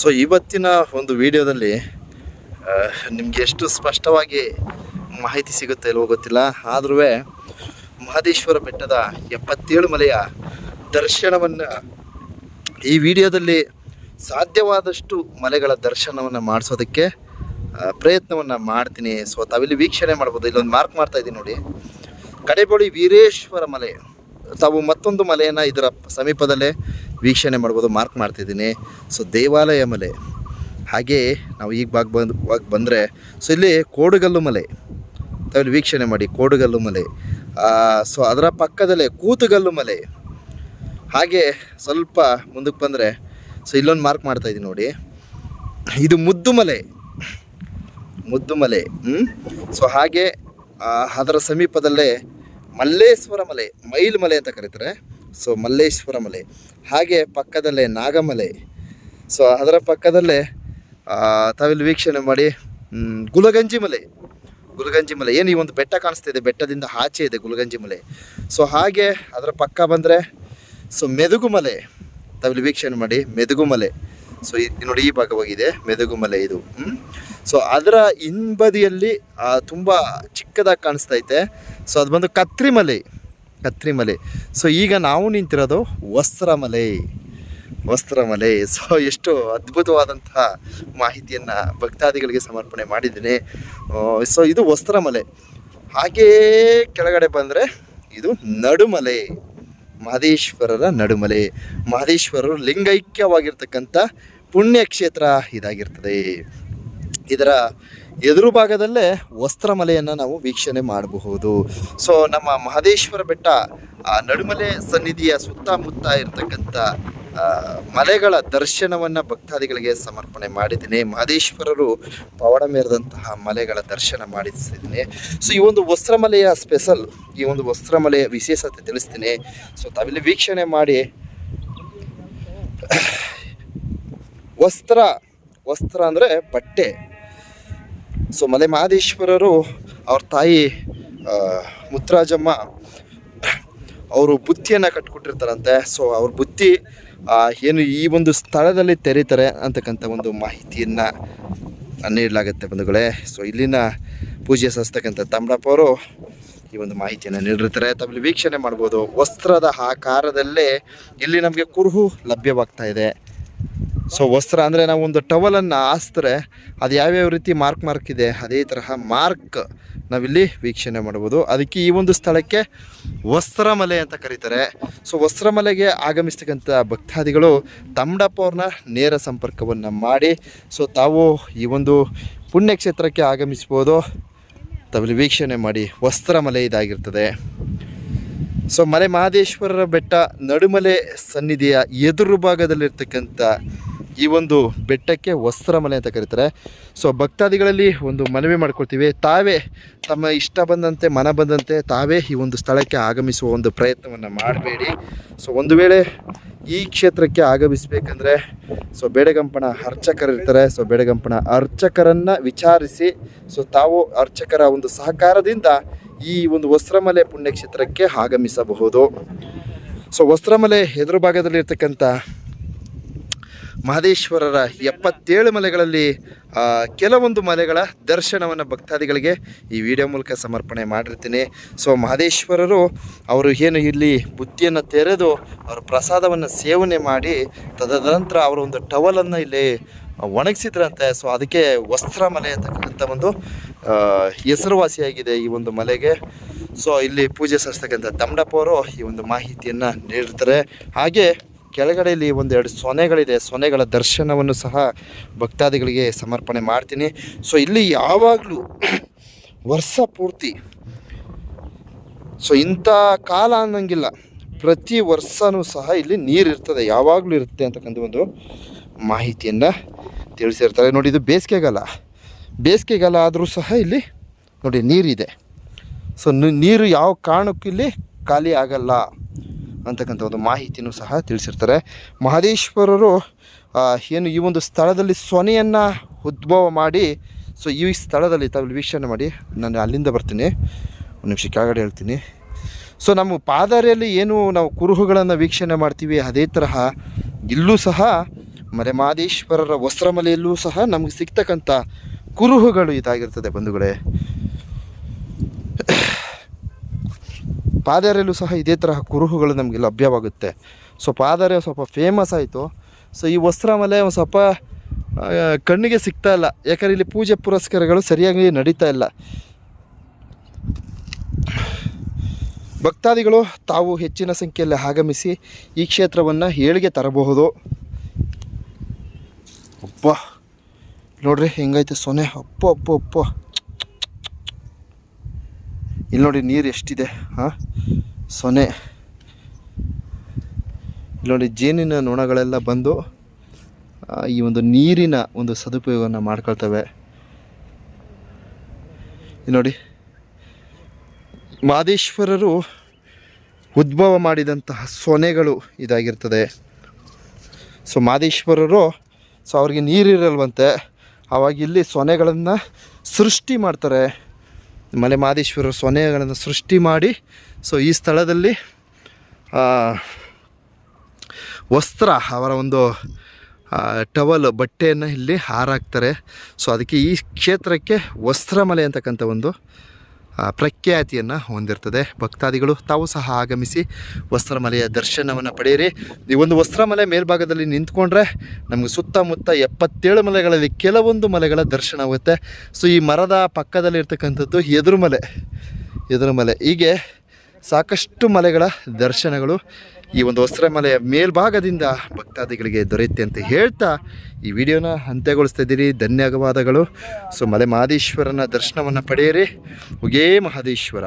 So ಇವತ್ತಿನ ಒಂದು ವಿಡಿಯೋದಲ್ಲಿ ನಿಮಗೆ ಎಷ್ಟು ಸ್ಪಷ್ಟವಾಗಿ ಮಾಹಿತಿ ಸಿಗುತ್ತೆ ಇಲ್ವೋ ಗೊತ್ತಿಲ್ಲ. ಆದ್ರೂ ಮಹದೇಶ್ವರ ಬೆಟ್ಟದ ಎಪ್ಪತ್ತೇಳು ಮಲೆಯ ದರ್ಶನವನ್ನು ಈ ವಿಡಿಯೋದಲ್ಲಿ ಸಾಧ್ಯವಾದಷ್ಟು ಮಲೆಗಳ ದರ್ಶನವನ್ನು ಮಾಡಿಸೋದಕ್ಕೆ ಪ್ರಯತ್ನವನ್ನು ಮಾಡ್ತೀನಿ. ಸೊ ತಾವಿಲ್ಲಿ ವೀಕ್ಷಣೆ ಮಾಡ್ಬೋದು. ಇಲ್ಲೊಂದು ಮಾರ್ಕ್ ಮಾಡ್ತಾ ಇದ್ದೀನಿ ನೋಡಿ. ಕಡೆಬೋಳಿ ವೀರೇಶ್ವರ ಮಲೆ, ತಾವು ಮತ್ತೊಂದು ಮಲೆಯನ್ನು ಇದರ ಸಮೀಪದಲ್ಲೇ ವೀಕ್ಷಣೆ ಮಾಡ್ಬೋದು ಮಾರ್ಕ್ ಮಾಡ್ತಿದ್ದೀನಿ. ಸೊ ದೇವಾಲಯ ಮಲೆ. ಹಾಗೆ ನಾವು ಈಗ ಬಾಗ್ ಬಂದು ಬಂದರೆ ಸೊ ಇಲ್ಲಿ ಕೋಡುಗಲ್ಲು ಮಲೆ. ತಾವಿಲ್ಲಿ ವೀಕ್ಷಣೆ ಮಾಡಿ, ಕೋಡುಗಲ್ಲು ಮಲೆ. ಸೊ ಅದರ ಪಕ್ಕದಲ್ಲೇ ಕೂತುಗಲ್ಲು ಮಲೆ. ಹಾಗೆ ಸ್ವಲ್ಪ ಮುಂದಕ್ಕೆ ಬಂದರೆ ಸೊ ಇಲ್ಲೊಂದು ಮಾರ್ಕ್ ಮಾಡ್ತಾ ಇದ್ದೀನಿ ನೋಡಿ. ಇದು ಮುದ್ದು ಮಲೆ. ಮುದ್ದು ಮಲೆ ಹ್ಞೂ ಸೊ ಹಾಗೆ ಅದರ ಸಮೀಪದಲ್ಲೇ ಮಲ್ಲೇಶ್ವರ ಮಲೆ, ಮೈಲ್ ಮಲೆ ಅಂತ ಕರೀತಾರೆ. ಸೊ ಮಲ್ಲೇಶ್ವರ ಮಲೆ ಹಾಗೆ ಪಕ್ಕದಲ್ಲೇ ನಾಗಮಲೆ. ಸೊ ಅದರ ಪಕ್ಕದಲ್ಲೇ ತಾವಿಲ್ಲಿ ವೀಕ್ಷಣೆ ಮಾಡಿ ಗುಲಗಂಜಿ ಮಲೆ ಗುಲಗಂಜಿ ಮಲೆ ಏನು ಈ ಒಂದು ಬೆಟ್ಟ ಕಾಣಿಸ್ತಾ ಇದೆ? ಬೆಟ್ಟದಿಂದ ಆಚೆ ಇದೆ ಗುಲಗಂಜಿ ಮಲೆ ಸೊ ಹಾಗೆ ಅದರ ಪಕ್ಕ ಬಂದರೆ ಸೊ ಮೆದುಗು ಮಲೆ ತಾವಿಲ್ಲಿ ವೀಕ್ಷಣೆ ಮಾಡಿ ಮೆದುಗು ಮಲೆ ಸೊ ಇದು ನೋಡಿ ಈ ಭಾಗವಾಗಿದೆ ಮೆದುಗು ಮಲೆ ಇದು ಸೊ ಅದರ ಹಿಂಬದಿಯಲ್ಲಿ ತುಂಬ ಚಿಕ್ಕದಾಗಿ ಕಾಣಿಸ್ತಾ ಐತೆ. ಸೊ ಅದು ಬಂದು ಕತ್ರಿ ಮಲೆ ಕತ್ರಿ ಮಲೆ ಸೊ ಈಗ ನಾವು ನಿಂತಿರೋದು ವಸ್ತ್ರಮಲೆ. ವಸ್ತ್ರಮಲೆ. ಸೊ ಎಷ್ಟು ಅದ್ಭುತವಾದಂತಹ ಮಾಹಿತಿಯನ್ನು ಭಕ್ತಾದಿಗಳಿಗೆ ಸಮರ್ಪಣೆ ಮಾಡಿದ್ದೀನಿ. ಸೊ ಇದು ವಸ್ತ್ರಮಲೆ. ಹಾಗೇ ಕೆಳಗಡೆ ಬಂದರೆ ಇದು ನಡುಮಲೆ. ಮಹದೇಶ್ವರರ ನಡುಮಲೆ. ಮಹದೇಶ್ವರರು ಲಿಂಗೈಕ್ಯವಾಗಿರ್ತಕ್ಕಂಥ ಪುಣ್ಯಕ್ಷೇತ್ರ ಇದಾಗಿರ್ತದೆ. ಇದರ ಎದುರು ಭಾಗದಲ್ಲೇ ವಸ್ತ್ರಮಲೆಯನ್ನು ನಾವು ವೀಕ್ಷಣೆ ಮಾಡಬಹುದು. ಸೊ ನಮ್ಮ ಮಹದೇಶ್ವರ ಬೆಟ್ಟ ನಡುಮಲೆ ಸನ್ನಿಧಿಯ ಸುತ್ತಮುತ್ತ ಇರತಕ್ಕಂಥ ಮಲೆಗಳ ದರ್ಶನವನ್ನು ಭಕ್ತಾದಿಗಳಿಗೆ ಸಮರ್ಪಣೆ ಮಾಡಿದ್ದೀನಿ. ಮಹದೇಶ್ವರರು ಪವಾಡ ಮೇರೆದಂತಹ ಮಲೆಗಳ ದರ್ಶನ ಮಾಡಿಸಿದ್ದೀನಿ. ಸೊ ಈ ಒಂದು ವಸ್ತ್ರಮಲೆಯ ಸ್ಪೆಷಲ್ ಈ ಒಂದು ವಸ್ತ್ರಮಲೆಯ ವಿಶೇಷತೆ ತಿಳಿಸ್ತೀನಿ. ಸೊ ತಾವಿಲ್ಲಿ ವೀಕ್ಷಣೆ ಮಾಡಿ. ವಸ್ತ್ರ ವಸ್ತ್ರ ಅಂದರೆ ಬಟ್ಟೆ. ಸೊ ಮಲೆ ಮಹದೇಶ್ವರರು ಅವ್ರ ತಾಯಿ ಮುತ್ತರಾಜಮ್ಮ, ಅವರು ಬುತ್ತಿಯನ್ನು ಕಟ್ಕೊಟ್ಟಿರ್ತಾರಂತೆ. ಸೊ ಅವ್ರ ಬುತ್ತಿ ಏನು ಈ ಒಂದು ಸ್ಥಳದಲ್ಲಿ ತೆರೀತಾರೆ ಅಂತಕ್ಕಂಥ ಒಂದು ಮಾಹಿತಿಯನ್ನು ನೀಡಲಾಗುತ್ತೆ ಬಂಧುಗಳೇ. ಸೊ ಇಲ್ಲಿನ ಪೂಜೆ ಸಲ್ಲಿಸ್ತಕ್ಕಂಥ ತಮ್ಮಡಪ್ಪ ಅವರು ಈ ಒಂದು ಮಾಹಿತಿಯನ್ನು ನೀಡಿರ್ತಾರೆ. ತಮ್ಮಲ್ಲಿ ವೀಕ್ಷಣೆ ಮಾಡ್ಬೋದು. ವಸ್ತ್ರದ ಆಕಾರದಲ್ಲೇ ಇಲ್ಲಿ ನಮಗೆ ಕುರುಹು ಲಭ್ಯವಾಗ್ತಾ ಇದೆ. ಸೊ ವಸ್ತ್ರ ಅಂದರೆ ನಾವು ಒಂದು ಟವಲನ್ನು ಆಸ್ತರೆ ಅದು ಯಾವ್ಯಾವ ರೀತಿ ಮಾರ್ಕ್ ಮಾರ್ಕ್ ಇದೆ, ಅದೇ ತರಹ ಮಾರ್ಕ್ ನಾವಿಲ್ಲಿ ವೀಕ್ಷಣೆ ಮಾಡ್ಬೋದು ಅದಕ್ಕೆ ಈ ಒಂದು ಸ್ಥಳಕ್ಕೆ ವಸ್ತ್ರಮಲೆ ಅಂತ ಕರೀತಾರೆ. ಸೊ ವಸ್ತ್ರಮಲೆಗೆ ಆಗಮಿಸ್ತಕ್ಕಂಥ ಭಕ್ತಾದಿಗಳು ತಮ್ಮಡಪ್ಪ ಅವ್ರನ್ನ ನೇರ ಸಂಪರ್ಕವನ್ನು ಮಾಡಿ ಸೊ ತಾವು ಈ ಒಂದು ಪುಣ್ಯಕ್ಷೇತ್ರಕ್ಕೆ ಆಗಮಿಸ್ಬೋದು ತಾವಿಲ್ಲಿ ವೀಕ್ಷಣೆ ಮಾಡಿ, ವಸ್ತ್ರಮಲೆ ಇದಾಗಿರ್ತದೆ. ಸೊ ಮಲೆ ಮಹದೇಶ್ವರರ ಬೆಟ್ಟ ನಡುಮಲೆ ಸನ್ನಿಧಿಯ ಎದುರು ಭಾಗದಲ್ಲಿರ್ತಕ್ಕಂಥ ಈ ಒಂದು ಬೆಟ್ಟಕ್ಕೆ ವಸ್ತ್ರಮಲೆ ಅಂತ ಕರೀತಾರೆ. ಸೊ ಭಕ್ತಾದಿಗಳಲ್ಲಿ ಒಂದು ಮನವಿ ಮಾಡ್ಕೊಳ್ತೀವಿ. ತಾವೇ ತಮ್ಮ ಇಷ್ಟ ಬಂದಂತೆ, ಮನ ಬಂದಂತೆ ತಾವೇ ಈ ಒಂದು ಸ್ಥಳಕ್ಕೆ ಆಗಮಿಸುವ ಒಂದು ಪ್ರಯತ್ನವನ್ನು ಮಾಡಬೇಡಿ. ಸೊ ಒಂದು ವೇಳೆ ಈ ಕ್ಷೇತ್ರಕ್ಕೆ ಆಗಮಿಸಬೇಕಂದ್ರೆ ಸೊ ಬೇಡಗಂಪಣ ಅರ್ಚಕರಿರ್ತಾರೆ ಸೊ ಬೇಡಗಂಪಣ ಅರ್ಚಕರನ್ನು ವಿಚಾರಿಸಿ ಸೊ ತಾವು ಅರ್ಚಕರ ಒಂದು ಸಹಕಾರದಿಂದ ಈ ಒಂದು ವಸ್ತ್ರಮಲೆ ಪುಣ್ಯಕ್ಷೇತ್ರಕ್ಕೆ ಆಗಮಿಸಬಹುದು. ಸೊ ವಸ್ತ್ರಮಲೆ ಎದುರು ಭಾಗದಲ್ಲಿ ಇರ್ತಕ್ಕಂಥ ಮಹದೇಶ್ವರರ ಎಪ್ಪತ್ತೇಳು ಮಲೆಗಳಲ್ಲಿ ಕೆಲವೊಂದು ಮಲೆಗಳ ದರ್ಶನವನ್ನು ಭಕ್ತಾದಿಗಳಿಗೆ ಈ ವಿಡಿಯೋ ಮೂಲಕ ಸಮರ್ಪಣೆ ಮಾಡಿರ್ತೀನಿ. ಸೊ ಮಹದೇಶ್ವರರು, ಅವರು ಏನು ಇಲ್ಲಿ ಬುದ್ಧಿಯನ್ನು ತೆರೆದು ಅವರು ಪ್ರಸಾದವನ್ನು ಸೇವನೆ ಮಾಡಿ, ತದನಂತರ ಅವರು ಒಂದು ಟವಲನ್ನು ಇಲ್ಲಿ ಒಣಗಿಸಿದ್ರಂತೆ. ಸೊ ಅದಕ್ಕೆ ವಸ್ತ್ರ ಮಲೆ ಅಂತಕ್ಕಂಥ ಒಂದು ಹೆಸರುವಾಸಿಯಾಗಿದೆ ಈ ಒಂದು ಮಲೆಗೆ. ಸೊ ಇಲ್ಲಿ ಪೂಜೆ ಸಲ್ಲಿಸ್ತಕ್ಕಂಥ ತಮ್ಮಡಪ್ಪ ಈ ಒಂದು ಮಾಹಿತಿಯನ್ನು ನೀಡಿರ್ತಾರೆ. ಹಾಗೆ ಕೆಳಗಡೆಯಲ್ಲಿ ಒಂದೆರಡು ಸೊನೆಗಳಿದೆ. ಸೊನೆಗಳ ದರ್ಶನವನ್ನು ಸಹ ಭಕ್ತಾದಿಗಳಿಗೆ ಸಮರ್ಪಣೆ ಮಾಡ್ತೀನಿ. ಸೊ ಇಲ್ಲಿ ಯಾವಾಗಲೂ ವರ್ಷ ಪೂರ್ತಿ ಸೊ ಇಂಥ ಕಾಲ ಅನ್ನೋಂಗಿಲ್ಲ. ಪ್ರತಿ ವರ್ಷವೂ ಸಹ ಇಲ್ಲಿ ನೀರು ಇರ್ತದೆ. ಯಾವಾಗಲೂ ಇರುತ್ತೆ ಅಂತಕ್ಕಂಥ ಒಂದು ಮಾಹಿತಿಯನ್ನು ತಿಳಿಸಿರ್ತಾರೆ. ನೋಡಿ, ಇದು ಬೇಸಿಗೆಗಾಲ. ಬೇಸಿಗೆಗಾಲ ಆದರೂ ಸಹ ಇಲ್ಲಿ ನೋಡಿ ನೀರಿದೆ. ಸೊ ನೀರು ಯಾವ ಕಾರಣಕ್ಕೂ ಇಲ್ಲಿ ಖಾಲಿ ಆಗಲ್ಲ. ಅಂತಕ್ಕಂಥ ಒಂದು ಮಾಹಿತಿನೂ ಸಹ ತಿಳಿಸಿರ್ತಾರೆ. ಮಹದೇಶ್ವರರು ಏನು ಈ ಒಂದು ಸ್ಥಳದಲ್ಲಿ ಸೊನೆಯನ್ನು ಉದ್ಭವ ಮಾಡಿ, ಸೊ ಈ ಸ್ಥಳದಲ್ಲಿ ತಾವು ವೀಕ್ಷಣೆ ಮಾಡಿ, ನಾನು ಅಲ್ಲಿಂದ ಬರ್ತೀನಿ. ಒಂದು ನಿಮಿಷ ಕೆಳಗಡೆ ಹೇಳ್ತೀನಿ. ಸೊ ನಮ್ಮ ಪಾದಾರಿಯಲ್ಲಿ ಏನು ನಾವು ಕುರುಹುಗಳನ್ನು ವೀಕ್ಷಣೆ ಮಾಡ್ತೀವಿ, ಅದೇ ತರಹ ಇಲ್ಲೂ ಸಹ ಮರೆಮಾದೇಶ್ವರರ ವಸ್ತ್ರಮಲೆಯಲ್ಲೂ ಸಹ ನಮಗೆ ಸಿಗ್ತಕ್ಕಂಥ ಕುರುಹುಗಳು ಇದಾಗಿರ್ತದೆ ಬಂಧುಗಳೇ. ಪಾದರೆಯಲ್ಲೂ ಸಹ ಇದೇ ತರಹ ಕುರುಹುಗಳು ನಮಗೆ ಲಭ್ಯವಾಗುತ್ತೆ. ಸೊ ಪಾದರೆ ಸ್ವಲ್ಪ ಫೇಮಸ್ ಆಯಿತು. ಸೊ ಈ ವಸ್ತ್ರಮಲೆ ಒಂದು ಸ್ವಲ್ಪ ಕಣ್ಣಿಗೆ ಸಿಗ್ತಾ ಇಲ್ಲ. ಯಾಕಂದರೆ ಇಲ್ಲಿ ಪೂಜೆ ಪುರಸ್ಕಾರಗಳು ಸರಿಯಾಗಿ ನಡೀತಾ ಇಲ್ಲ. ಭಕ್ತಾದಿಗಳು ತಾವು ಹೆಚ್ಚಿನ ಸಂಖ್ಯೆಯಲ್ಲಿ ಆಗಮಿಸಿ ಈ ಕ್ಷೇತ್ರವನ್ನು ಏಳಿಗೆ ತರಬಹುದು. ಅಪ್ಪ ನೋಡ್ರಿ, ಹೆಂಗೈತೆ ಸೊನೆ ಅಪ್ಪ ಅಪ್ಪ ಅಪ್ಪ ಇಲ್ಲಿ ನೋಡಿ ನೀರು ಎಷ್ಟಿದೆ, ಹಾಂ? ಸೊನೆ. ಇಲ್ಲಿ ನೋಡಿ ಜೇನಿನ ನೊಣಗಳೆಲ್ಲ ಬಂದು ಈ ಒಂದು ನೀರಿನ ಒಂದು ಸದುಪಯೋಗವನ್ನು ಮಾಡ್ಕೊಳ್ತವೆ. ಇಲ್ಲಿ ನೋಡಿ, ಮಾದೇಶ್ವರರು ಉದ್ಭವ ಮಾಡಿದಂತಹ ಸೊನೆಗಳು ಇದಾಗಿರ್ತದೆ. ಸೊ, ಮಾದೇಶ್ವರರು, ಸೊ, ಅವ್ರಿಗೆ ನೀರಿರಲ್ವಂತೆ, ಅವಾಗ ಇಲ್ಲಿ ಸೊನೆಗಳನ್ನು ಸೃಷ್ಟಿ ಮಾಡ್ತಾರೆ. ಮಲೆ ಮಾದೇಶ್ವರ ಸೊನೆಗಳನ್ನು ಸೃಷ್ಟಿ ಮಾಡಿ, ಸೊ ಈ ಸ್ಥಳದಲ್ಲಿ ವಸ್ತ್ರ ಅವರ ಒಂದು ಟವಲ್ ಬಟ್ಟೆಯನ್ನು ಇಲ್ಲಿ ಹಾರಾಕ್ತಾರೆ. ಸೊ ಅದಕ್ಕೆ ಈ ಕ್ಷೇತ್ರಕ್ಕೆ ವಸ್ತ್ರಮಲೆ ಅಂತಕ್ಕಂಥ ಒಂದು ಪ್ರಖ್ಯಾತಿಯನ್ನು ಹೊಂದಿರ್ತದೆ. ಭಕ್ತಾದಿಗಳು ತಾವು ಸಹ ಆಗಮಿಸಿ ವಸ್ತ್ರಮಲೆಯ ದರ್ಶನವನ್ನು ಪಡೆಯಿರಿ. ಈ ಒಂದು ವಸ್ತ್ರಮಲೆ ಮೇಲ್ಭಾಗದಲ್ಲಿ ನಿಂತ್ಕೊಂಡ್ರೆ ನಮಗೆ ಸುತ್ತಮುತ್ತ ಎಪ್ಪತ್ತೇಳು ಮಲೆಗಳಲ್ಲಿ ಕೆಲವೊಂದು ಮಲೆಗಳ ದರ್ಶನ ಆಗುತ್ತೆ. ಸೊ ಈ ಮರದ ಪಕ್ಕದಲ್ಲಿ ಇರ್ತಕ್ಕಂಥದ್ದು ಎದುರುಮಲೆ. ಎದುರು ಮಲೆ ಹೀಗೆ ಸಾಕಷ್ಟು ಮಲೆಗಳ ದರ್ಶನಗಳು ಈ ಒಂದು ವಸ್ತ್ರಮಲೆಯ ಮೇಲ್ಭಾಗದಿಂದ ಭಕ್ತಾದಿಗಳಿಗೆ ದೊರೆಯುತ್ತೆ ಅಂತ ಹೇಳ್ತಾ ಈ ವಿಡಿಯೋನ ಅಂತ್ಯಗೊಳಿಸ್ತಾ ಇದ್ದೀರಿ. ಧನ್ಯವಾದಗಳು. ಸೊ ಮಲೆ ಮಹಾದೇಶ್ವರನ ದರ್ಶನವನ್ನು ಪಡೆಯಿರಿ. ಉಗೇ ಮಹದೇಶ್ವರ.